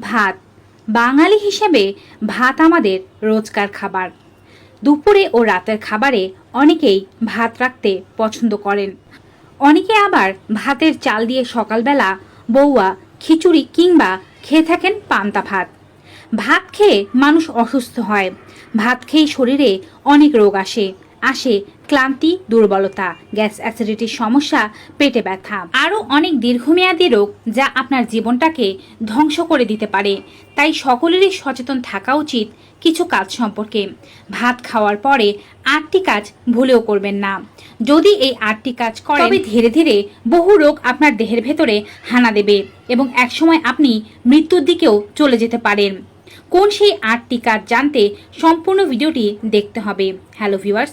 ভাত। বাঙালি হিসেবে ভাত আমাদের রোজকার খাবার। দুপুরে ও রাতের খাবারে অনেকেই ভাত রাখতে পছন্দ করেন। অনেকে আবার ভাতের চাল দিয়ে সকালবেলা বৌয়া খিচুড়ি কিংবা খেয়ে থাকেন পান্তা ভাত। ভাত খেয়ে মানুষ অসুস্থ হয়। ভাত খেয়ে শরীরে অনেক রোগ আসে। আসে ক্লান্তি, দুর্বলতা, গ্যাস অ্যাসিডিটির সমস্যা, পেটে ব্যথা। আরও অনেক দীর্ঘমেয়াদী রোগ যা আপনার জীবনটাকে ধ্বংস করে দিতে পারে। তাই সকলেরই সচেতন থাকা উচিত কিছু কাজ সম্পর্কে। ভাত খাওয়ার পরে আটটি কাজ ভুলেও করবেন না। যদি এই আটটি কাজ করেন, তবে ধীরে ধীরে বহু রোগ আপনার দেহের ভেতরে হানা দেবে এবং একসময় আপনি মৃত্যুর দিকেও চলে যেতে পারেন। কোন সেই আটটি কাজ জানতে সম্পূর্ণ ভিডিওটি দেখতে হবে। Hello viewers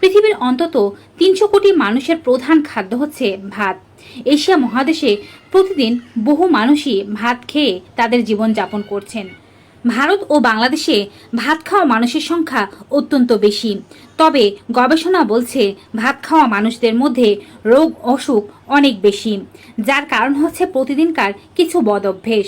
পৃথিবীর অন্তত তিনশো কোটি মানুষের প্রধান খাদ্য হচ্ছে ভাত। এশিয়া মহাদেশে প্রতিদিন বহু মানুষই ভাত খেয়ে তাদের জীবন যাপন করছেন। ভারত ও বাংলাদেশে ভাত খাওয়া মানুষের সংখ্যা অত্যন্ত বেশি। তবে গবেষণা বলছে ভাত খাওয়া মানুষদের মধ্যে রোগ, অসুখ অনেক বেশি, যার কারণ হচ্ছে প্রতিদিনকার কিছু বদ অভ্যেস।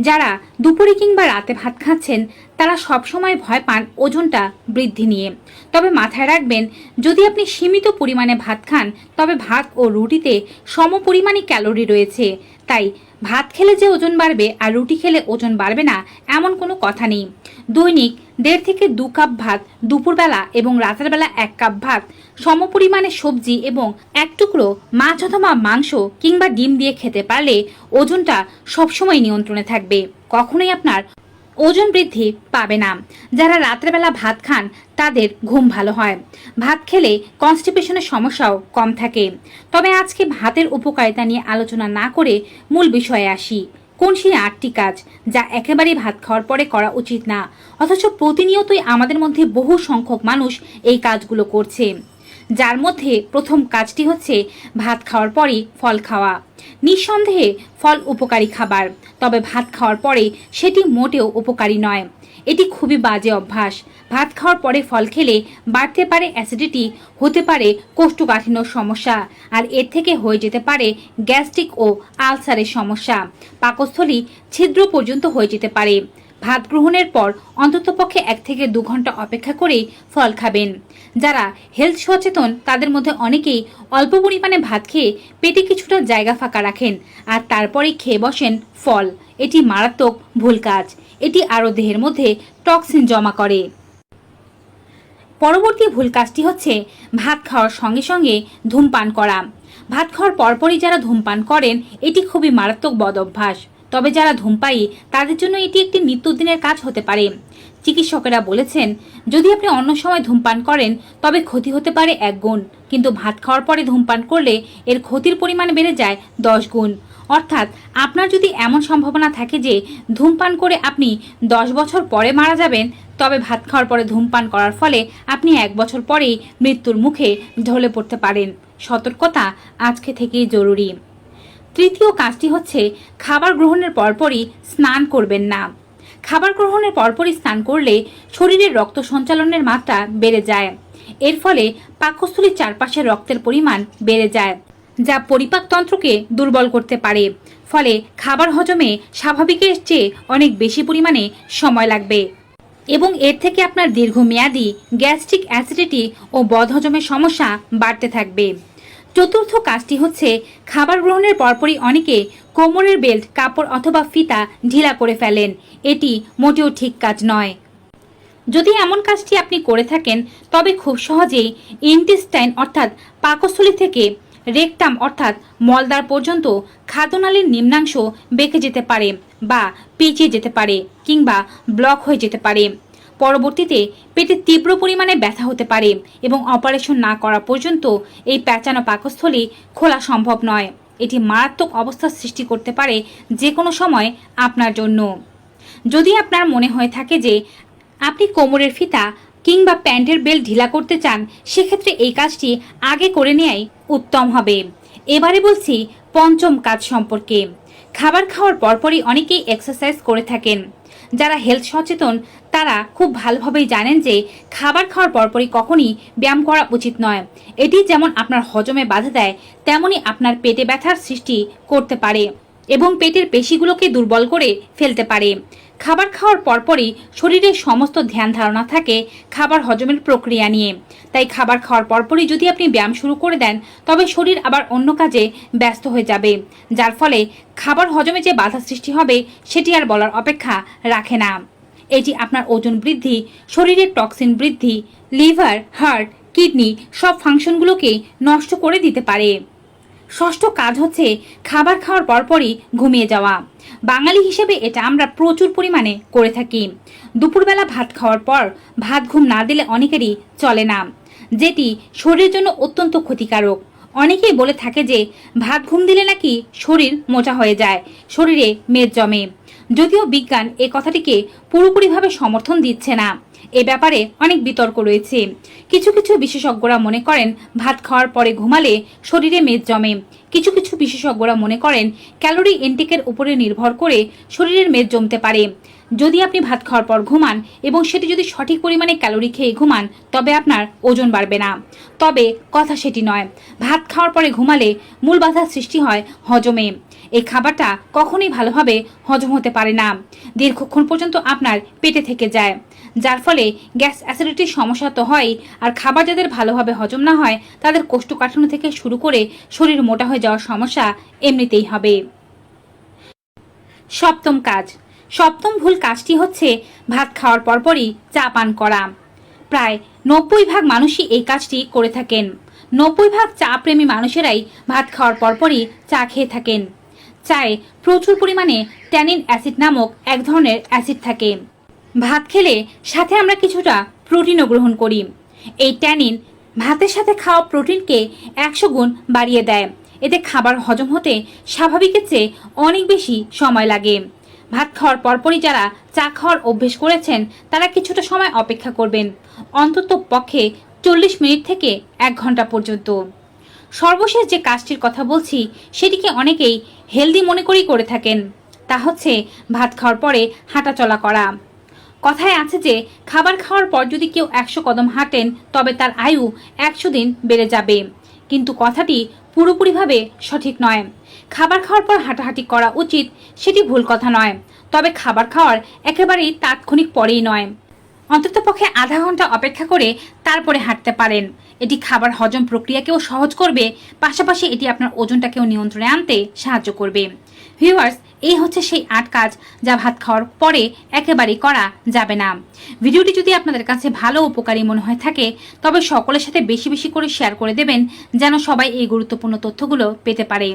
যারা দুপুরে কিংবা রাতে ভাত খাচ্ছেন তারা সবসময় ভয় পান ওজনটা বৃদ্ধি নিয়ে। তবে মাথায় রাখবেন, যদি আপনি সীমিত পরিমাণে ভাত খান, তবে ভাত ও রুটিতে সম পরিমাণে ক্যালোরি রয়েছে। তাই ভাত খেলে যে ওজন বাড়বে আর রুটি খেলে ওজন বাড়বে না, এমন কোনো কথা নেই। দৈনিক দেড় থেকে দু কাপ ভাত দুপুরবেলা এবং রাতের বেলা এক কাপ ভাত, সমপরিমাণে সবজি এবং এক টুকরো মাছ অথবা মাংস কিংবা ডিম দিয়ে খেতে পারলে ওজনটা সবসময় নিয়ন্ত্রণে থাকবে। কখনোই আপনার ওজন বৃদ্ধি পাবে না। যারা রাত্রেবেলা ভাত খান, তাদের ঘুম ভালো হয়। ভাত খেলে কনস্টিপেশনের সমস্যাও কম থাকে। তবে আজকে ভাতের উপকারিতা নিয়ে আলোচনা না করে মূল বিষয়ে আসি। কোন সেই আটটি কাজ যা একেবারেই ভাত খাওয়ার পরে করা উচিত না? অথচ প্রতিনিয়তই আমাদের মধ্যে বহু সংখ্যক মানুষ এই কাজগুলো করছে। যার মধ্যে প্রথম কাজটি হচ্ছে ভাত খাওয়ার পরই ফল খাওয়া। নিঃসন্দেহে ফল উপকারী খাবার, তবে ভাত খাওয়ার পরে সেটি মোটেও উপকারী নয়। এটি খুবই বাজে অভ্যাস। ভাত খাওয়ার পরে ফল খেলে বাড়তে পারে অ্যাসিডিটি, হতে পারে কোষ্ঠকাঠিন্য সমস্যা, আর এর থেকে হয়ে যেতে পারে গ্যাস্ট্রিক ও আলসারের সমস্যা। পাকস্থলী ছিদ্র পর্যন্ত হয়ে যেতে পারে। ভাত গ্রহণের পর অন্ততপক্ষে এক থেকে দু ঘণ্টা অপেক্ষা করেই ফল খাবেন। যারা হেলথ সচেতন, তাদের মধ্যে অনেকেই অল্প পরিমাণে ভাত খেয়ে পেটে কিছুটা জায়গা ফাঁকা রাখেন আর তারপরেই খেয়ে বসেন ফল। এটি মারাত্মক ভুল কাজ। এটি আরও দেহের মধ্যে টক্সিন জমা করে। পরবর্তী ভুল কাজটি হচ্ছে ভাত খাওয়ার সঙ্গে সঙ্গে ধূমপান করা। ভাত খাওয়ার পরপরই যারা ধূমপান করেন, এটি খুবই মারাত্মক বদ অভ্যাস। তবে যারা ধূমপায়ী, তাদের জন্য এটি একটি নিত্যদিনের কাজ হতে পারে। চিকিৎসকেরা বলেছেন, যদি আপনি অন্য সময় ধূমপান করেন, তবে ক্ষতি হতে পারে এক গুণ। কিন্তু ভাত খাওয়ার পরে ধূমপান করলে এর ক্ষতির পরিমাণ বেড়ে যায় দশ গুণ। অর্থাৎ, আপনার যদি এমন সম্ভাবনা থাকে যে ধূমপান করে আপনি দশ বছর পরে মারা যাবেন, তবে ভাত খাওয়ার পরে ধূমপান করার ফলে আপনি এক বছর পরেই মৃত্যুর মুখে ঢলে পড়তে পারেন। সতর্কতা আজকে থেকেই জরুরি। তৃতীয় কাজটি হচ্ছে খাবার গ্রহণের পরপরই স্নান করবেন না। খাবার গ্রহণের পরপরই স্নান করলে শরীরের রক্ত সঞ্চালনের মাত্রা বেড়ে যায়। এর ফলে পাকস্থলীর চারপাশে রক্তের পরিমাণ বেড়ে যায়, যা পরিপাকতন্ত্রকে দুর্বল করতে পারে। ফলে খাবার হজমে স্বাভাবিকের চেয়ে অনেক বেশি পরিমাণে সময় লাগবে। এবং এর থেকে আপনার দীর্ঘমেয়াদী গ্যাস্ট্রিক অ্যাসিডিটি ও বদহজমের সমস্যা বাড়তে থাকবে। চতুর্থ কাজটি হচ্ছে খাবার গ্রহণের পরপরই অনেকে কোমরের বেল্ট, কাপড় অথবা ফিতা ঢিলা করে ফেলেন। এটি মোটেও ঠিক কাজ নয়। যদি এমন কাজটি আপনি করে থাকেন, তবে খুব সহজেই ইন্টেস্টাইন অর্থাৎ পাকস্থলী থেকে রেকটাম অর্থাৎ মলদার পর্যন্ত খাদ্যনালীর নিম্নাংশ বেঁকে যেতে পারে বা পেঁচিয়ে যেতে পারে কিংবা ব্লক হয়ে যেতে পারে। পরবর্তীতে পেটে তীব্র পরিমাণে ব্যথা হতে পারে এবং অপারেশন না করা পর্যন্ত এই প্যাঁচানো পাকস্থলী খোলা সম্ভব নয়। এটি মারাত্মক অবস্থার সৃষ্টি করতে পারে যে কোনো সময় আপনার জন্য। যদি আপনার মনে হয়ে থাকে যে আপনি কোমরের ফিতা কিংবা প্যান্টের বেল ঢিলা করতে চান, সেক্ষেত্রে এই কাজটি আগে করে নেয়াই উত্তম হবে। এবারে বলছি পঞ্চম কাজ সম্পর্কে। খাবার খাওয়ার পরপরই অনেকেই এক্সারসাইজ করে থাকেন। যারা হেলথ সচেতন, তারা খুব ভালোভাবেই জানেন যে খাবার খাওয়ার পরপরই কখনই ব্যায়াম করা উচিত নয়। এটি যেমন আপনার হজমে বাধা দেয়, তেমনি আপনার পেটে ব্যথার সৃষ্টি করতে পারে এবং পেটের পেশিগুলোকে দুর্বল করে ফেলতে পারে। খাবার খাওয়ার পরপরই শরীরের সমস্ত ধ্যান ধারণা থাকে খাবার হজমের প্রক্রিয়া নিয়ে। তাই খাবার খাওয়ার পরপরই যদি আপনি ব্যায়াম শুরু করে দেন, তবে শরীর আবার অন্য কাজে ব্যস্ত হয়ে যাবে, যার ফলে খাবার হজমে যে বাধা সৃষ্টি হবে, সেটি আর বলার অপেক্ষা রাখে না। এটি আপনার ওজন বৃদ্ধি, শরীরের টক্সিন বৃদ্ধি, লিভার, হার্ট, কিডনি সব ফাংশনগুলোকে নষ্ট করে দিতে পারে। ষষ্ঠ কাজ হচ্ছে খাবার খাওয়ার পরপরই ঘুমিয়ে যাওয়া। বাঙালি হিসেবে এটা আমরা প্রচুর পরিমাণে করে থাকি। দুপুরবেলা ভাত খাওয়ার পর ভাত ঘুম না দিলে অনেকেরই চলে না। যেটি শরীরের জন্য অত্যন্ত ক্ষতিকারক। অনেকেই বলে থাকে যে, ভাত ঘুম দিলে নাকি শরীর মোটা হয়ে যায়, শরীরে মেদ জমে। যদিও বিজ্ঞান এ কথাটিকে পুরোপুরিভাবে সমর্থন দিচ্ছে না। এ ব্যাপারে অনেক বিতর্ক রয়েছে। কিছু কিছু বিশেষজ্ঞরা মনে করেন, ভাত খাওয়ার পরে ঘুমালে শরীরে মেদ জমে। কিছু কিছু বিশেষজ্ঞরা মনে করেন, ক্যালোরি ইনটেকের উপরে নির্ভর করে শরীরের মেদ জমতে পারে। যদি আপনি ভাত খাওয়ার পর ঘুমান এবং সেটি যদি সঠিক পরিমাণে ক্যালোরি খেয়ে ঘুমান, তবে আপনার ওজন বাড়বে না। তবে কথা সেটি নয়, ভাত খাওয়ার পরে ঘুমালে মূল বাধার সৃষ্টি হয় হজমে। এই খাবারটা কখনোই ভালোভাবে হজম হতে পারে না। দীর্ঘক্ষণ পর্যন্ত আপনার পেটে থেকে যায়, যার ফলে গ্যাস অ্যাসিডিটির সমস্যা তো হয় আর খাবার যাদের ভালোভাবে হজম না হয়, তাদের কোষ্ঠকাঠিন্য থেকে শুরু করে শরীর মোটা হয়ে যাওয়ার সমস্যা এমনিতেই হবে। সপ্তম কাজ সপ্তম ভুল কাজটি হচ্ছে ভাত খাওয়ার পরপরই চা পান করা। প্রায় নব্বই ভাগ মানুষই এই কাজটি করে থাকেন। নব্বই ভাগ চা প্রেমী মানুষেরাই ভাত খাওয়ার পরপরই চা খেয়ে থাকেন। চায়ে প্রচুর পরিমাণে ট্যানিন অ্যাসিড নামক এক ধরনের অ্যাসিড থাকে। ভাত খেলে সাথে আমরা কিছুটা প্রোটিনও গ্রহণ করি। এই ট্যানিন ভাতের সাথে খাওয়া প্রোটিনকে একশো গুণ বাড়িয়ে দেয়। এতে খাবার হজম হতে স্বাভাবিকের চেয়ে অনেক বেশি সময় লাগে। ভাত খাওয়ার পরপরই যারা চা খাওয়ার অভ্যেস করেছেন, তারা কিছুটা সময় অপেক্ষা করবেন। অন্তত পক্ষে চল্লিশ মিনিট থেকে এক ঘণ্টা পর্যন্ত। সর্বশেষ যে কাজটির কথা বলছি, সেটিকে অনেকেই হেলদি মনে করেই করে থাকেন। তা হচ্ছে ভাত খাওয়ার পরে হাঁটাচলা করা। কথায় আছে যে, খাবার খাওয়ার পর যদি কেউ একশো কদম হাঁটেন, তবে তার আয়ু একশো দিন বেড়ে যাবে। কিন্তু কথাটি পুরোপুরিভাবে সঠিক নয়। খাবার খাওয়ার পর হাঁটাহাঁটি করা উচিত, সেটি ভুল কথা নয়। তবে খাবার খাওয়ার একেবারেই তাৎক্ষণিক পরেই নয়। অন্ততপক্ষে আধা ঘণ্টা অপেক্ষা করে তারপরে হাঁটতে পারেন। এটি খাবার হজম প্রক্রিয়াকেও সহজ করবে, পাশাপাশি এটি আপনার ওজনটাকেও নিয়ন্ত্রণে আনতে সাহায্য করবে। ভিউয়ার্স এই হচ্ছে সেই আট কাজ যা ভাত খাওয়ার পরে একেবারেই করা যাবে না। ভিডিওটি যদি আপনাদের কাছে ভালো উপকারী মনে হয়ে থাকে, তবে সকলের সাথে বেশি বেশি করে শেয়ার করে দেবেন, যেন সবাই এই গুরুত্বপূর্ণ তথ্যগুলো পেতে পারে।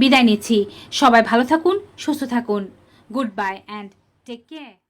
বিদায় নিচ্ছি। সবাই ভালো থাকুন, সুস্থ থাকুন। Good bye and take care